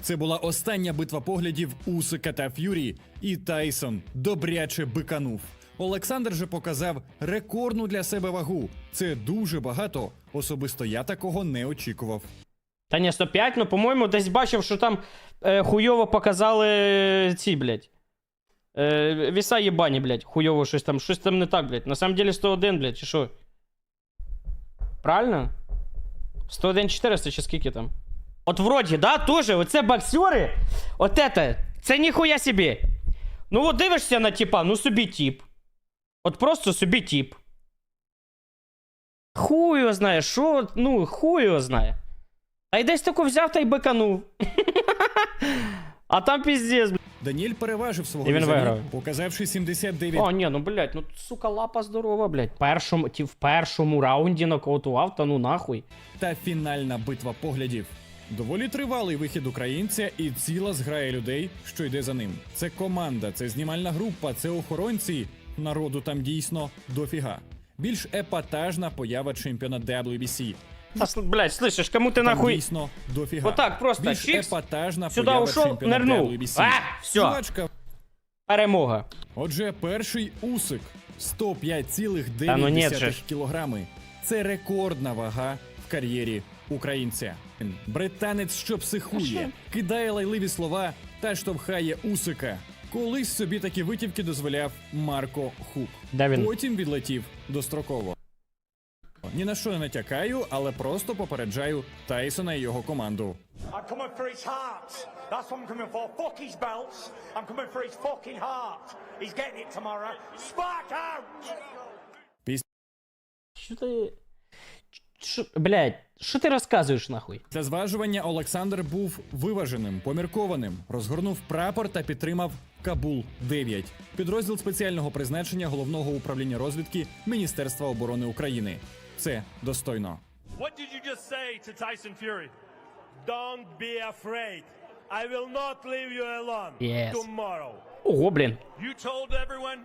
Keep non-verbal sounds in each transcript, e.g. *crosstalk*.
Це була остання битва поглядів Усика та Ф'юрі, і Тайсон добряче биканув. Олександр же показав рекордну для себе вагу. Це дуже багато. Особисто я такого не очікував. Та ні, 105, ну, по-моєму, десь бачив, що там е, хуйово показали ці, блядь. Е, віса єбані, блядь. Хуйово щось там, щось там не так, блядь. На самом деле 101, блядь, чи що? Правильно? 101 400 чи скільки там? От вроді, да, тоже, оце боксери, от это, це ніхуя собі. Ну от дивишся на типа, ну собі тип. От просто собі тип. Хуй його знає, що, ну, хуй його знає. Та й десь таку взяв та й биканув. *laughs* а там піздець, блядь. Даніель переважив свого І він виграв. показавши 79 О, ні, ну блядь, ну сука, лапа здорова, блядь. В першому, ті, в першому раунді нокаутував, та ну нахуй. та фінальна битва поглядів. Доволі тривалий вихід українця і ціла зграя людей, що йде за ним. Це команда, це знімальна група, це охоронці. Народу там дійсно дофіга. Більш епатажна поява чемпіона WBC. Та, блядь, слышиш, кому ти нахуй дійсно дофіга. Отак, просто Більш чикс, епатажна сюди поява ушов, чемпіона нирнув. WBC. А, все. Чувачка, перемога. Отже, перший усик 105,9 Та ну кілограми. Це рекордна вага в кар'єрі українця. Британець, що психує, кидає лайливі слова та штовхає усика. Колись собі такі витівки дозволяв Марко Хук. Де він? Потім відлетів достроково. Ні на що не натякаю, але просто попереджаю Тайсона і його команду. Out! Що ти. Що, блядь, що ти розказуєш нахуй? Для зважування Олександр був виваженим, поміркованим, розгорнув прапор та підтримав Кабул 9 підрозділ спеціального призначення головного управління розвідки Міністерства оборони України. Це достойно. What did you just say to Tyson Fury? Don't be afraid. I will not leave you alone Yes. tomorrow. Ого, блін. You told everyone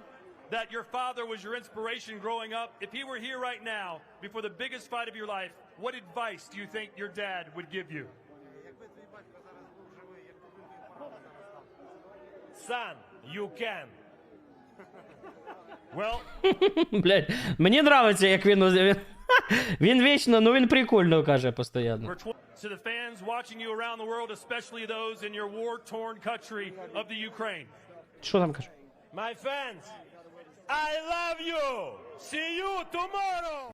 that your father was your inspiration growing up. If he were here right now, before the biggest fight of your life, what advice do you think your dad would give you? Son, you can. *laughs* Well, Блядь, мені нравиться, як він. *laughs* Він, він вічно, ну він прикольно каже постійно. for tw- to the fans watching you around the world, especially those in your war-torn country of the Ukraine. Що там каже? My fans, I love you. See you tomorrow.